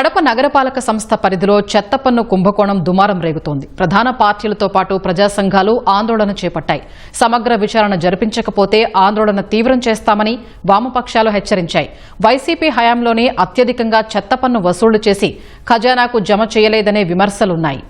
కడప నగరపాలక సంస్థ పరిధిలో చెత్త పన్ను కుంభకోణం దుమారం రేగుతోంది. ప్రధాన పార్టీలతో పాటు ప్రజా సంఘాలు ఆందోళన చేపట్టాయి. సమగ్ర విచారణ జరిపించకపోతే ఆందోళన తీవ్రం చేస్తామని వామపక్షాలు హెచ్చరించాయి. వైసీపీ హయాంలోనే అత్యధికంగా చెత్త పన్ను వసూళ్ళు చేసి ఖజానాకు జమ చేయలేదనే విమర్శలున్నాయి.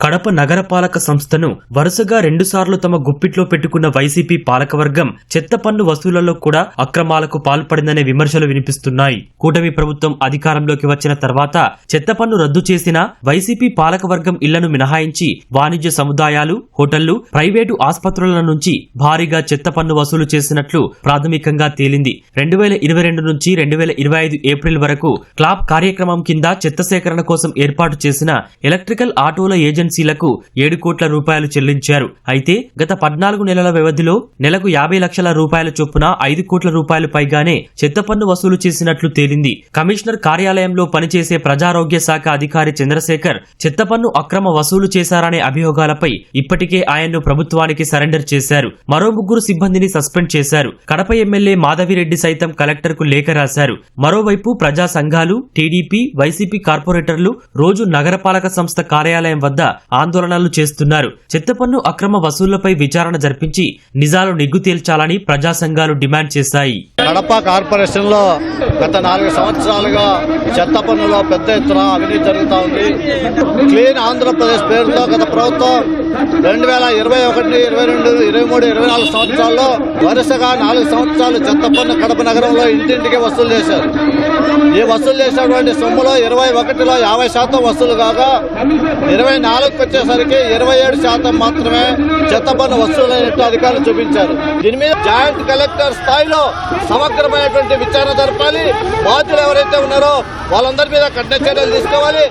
కడప నగరపాలక సంస్థను వరుసగా రెండుసార్లు తమ గుప్పిట్లో పెట్టుకున్న వైసీపీ పాలకవర్గం చెత్త పన్ను వసూళ్ళలో కూడా అక్రమాలకు పాల్పడిందనే విమర్శలు వినిపిస్తున్నాయి. కూటమి ప్రభుత్వం అధికారంలోకి వచ్చిన తర్వాత చెత్త పన్ను రద్దు చేసిన వైసీపీ పాలకవర్గం ఇళ్ళను మినహాయించి వాణిజ్య సముదాయాలు హోటళ్ళు ప్రైవేటు ఆసుపత్రుల నుంచి భారీగా చెత్త పన్ను వసూలు చేసినట్లు ప్రాథమికంగా తేలింది. రెండు వేల ఇరవై రెండు నుంచి రెండు వేల ఇరవై ఐదు ఏప్రిల్ వరకు క్లాప్ కార్యక్రమం కింద చెత్త సేకరణ కోసం ఏర్పాటు చేసిన ఎలక్ట్రికల్ ఆటోల ఏజెంట్ ఏజెన్సీలకు ఏడు కోట్ల రూపాయలు చెల్లించారు. అయితే గత పద్నాలుగు నెలల వ్యవధిలో నెలకు యాభై లక్షల రూపాయల చొప్పున ఐదు కోట్ల రూపాయలు పైగానే చెత్త పన్ను వసూలు చేసినట్లు తేలింది. కమిషనర్ కార్యాలయంలో పనిచేసే ప్రజారోగ్య శాఖ అధికారి చంద్రశేఖర్ చెత్త పన్ను అక్రమ వసూలు చేశారనే అభియోగాలపై ఇప్పటికే ఆయన్ను ప్రభుత్వానికి సరెండర్ చేశారు. మరో ముగ్గురు సిబ్బందిని సస్పెండ్ చేశారు. కడప ఎమ్మెల్యే మాధవిరెడ్డి సైతం కలెక్టర్కు లేఖ రాశారు. మరోవైపు ప్రజా సంఘాలు టీడీపీ వైసీపీ కార్పొరేటర్లు రోజు నగరపాలక సంస్థ కార్యాలయం వద్ద ఆందోళనలు చేస్తున్నారు. చెత్తపన్ను అక్రమ వసూళ్ళపై విచారణ జరిపించి నిజాలు నిగ్గు తేల్చాలని ప్రజా సంఘాలు డిమాండ్ చేశాయి. కడప కార్పొరేషన్లో గత నాలుగు సంవత్సరాలుగా చెత్త పన్నులో పెద్ద ఎత్తున అవినీతి జరుగుతూ ఉంది. క్లీన్ ఆంధ్రప్రదేశ్ పేరుతో గత ప్రభుత్వం రెండు వేల ఇరవై ఒకటి ఇరవై రెండు ఇరవై మూడు ఇరవై నాలుగు సంవత్సరాల్లో వరుసగా నాలుగు సంవత్సరాలు చెత్త పన్ను కడప నగరంలో ఇంటింటికి వసూలు చేశారు. ఈ వసూలు చేసినటువంటి సొమ్ములో ఇరవై ఒకటిలో యాభై శాతం వసూలు కాగా ఇరవై నాలుగుకి వచ్చేసరికి ఇరవై ఏడు శాతం మాత్రమే చెత్త పన్ను వసూలైనట్టు అధికారులు చూపించారు. దీని మీద జాయింట్ కలెక్టర్ స్థాయిలో సమగ్రమైనటువంటి విచారణ జరపాలి. బాధ్యులు ఎవరైతే ఉన్నారో వాళ్ళందరి మీద కఠిన చర్యలు తీసుకోవాలి.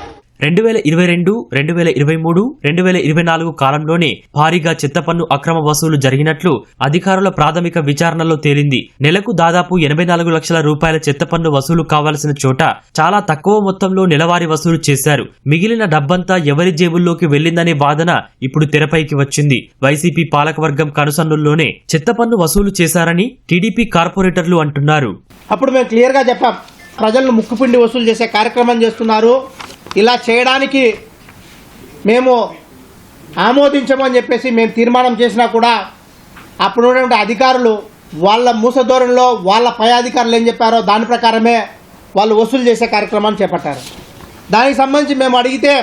రెండు వేల ఇరవై రెండు రెండు వేల ఇరవై మూడు రెండు వేల ఇరవై నాలుగు కాలంలోనే భారీగా చెత్త పన్ను అక్రమ వసూలు జరిగినట్లు అధికారుల ప్రాథమిక విచారణలో తేలింది. నెలకు దాదాపు ఎనభై నాలుగు లక్షల రూపాయల చెత్త పన్ను వసూలు కావాల్సిన చోట చాలా తక్కువ మొత్తంలో నెలవారీ వసూలు చేశారు. మిగిలిన డబ్బంతా ఎవరి జేబుల్లోకి వెళ్ళిందనే వాదన ఇప్పుడు తెరపైకి వచ్చింది. వైసీపీ పాలకవర్గం కనుసన్నుల్లోనే చెత్త పన్ను వసూలు చేశారని టీడీపీ కార్పొరేటర్లు అంటున్నారు. అప్పుడు మేము క్లియర్గా చెప్పాం. ప్రజలను ముక్కుపిండి వసూలు చేసే కార్యక్రమం చేస్తున్నారు. ఇలా చేయడానికి మేము ఆమోదించమని చెప్పేసి మేము తీర్మానం చేసినా కూడా అప్పుడు ఉన్నటువంటి అధికారులు వాళ్ళ మూసధోరణిలో వాళ్ళ పై అధికారులు ఏం చెప్పారో దాని ప్రకారమే వాళ్ళు వసూలు చేసే కార్యక్రమాన్ని చేపట్టారు. దానికి సంబంధించి మేము అడిగితే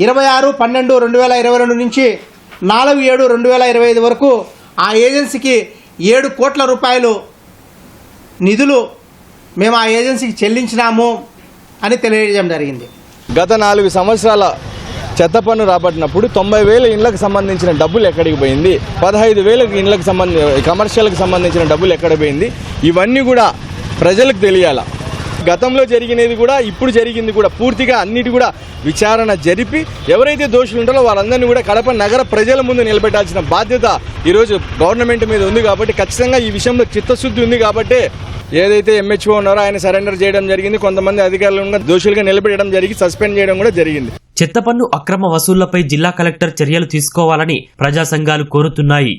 ఇరవై ఆరు పన్నెండు రెండు వేల ఇరవై రెండు నుంచి నాలుగు ఏడు రెండు వేల ఇరవై ఐదు వరకు ఆ ఏజెన్సీకి ఏడు కోట్ల రూపాయలు నిధులు మేము ఆ ఏజెన్సీకి చెల్లించినాము అని తెలియజేయడం జరిగింది. గత నాలుగు సంవత్సరాల చెత్త పన్ను రాబట్టినప్పుడు తొంభై వేల ఇండ్లకు సంబంధించిన డబ్బులు ఎక్కడికి పోయింది? పదహైదు వేలకు ఇండ్లకు సంబంధించి కమర్షియల్కి సంబంధించిన డబ్బులు ఎక్కడ పోయింది? ఇవన్నీ కూడా ప్రజలకు తెలియాలా? గతంలో జరిగినది కూడా ఇప్పుడు జరిగింది కూడా పూర్తిగా అన్నిటి కూడా విచారణ జరిపి ఎవరైతే దోషులు ఉంటారో వాళ్ళందరినీ కూడా కడప నగర ప్రజల ముందు నిలబెట్టాల్సిన బాధ్యత ఈరోజు గవర్నమెంట్ మీద ఉంది కాబట్టి ఖచ్చితంగా ఈ విషయంలో చిత్తశుద్ధి ఉంది కాబట్టి ఏదైతే ఎంహెచ్ఓ ఉన్నారో ఆయన సరెండర్ చేయడం జరిగింది కొంతమంది అధికారులను దోషులుగా నిలబెట్టడం జరిగి సస్పెండ్ చేయడం కూడా జరిగింది. చెత్త పన్ను అక్రమ వసూళ్ళపై జిల్లా కలెక్టర్ చర్యలు తీసుకోవాలని ప్రజా సంఘాలు కోరుతున్నాయి.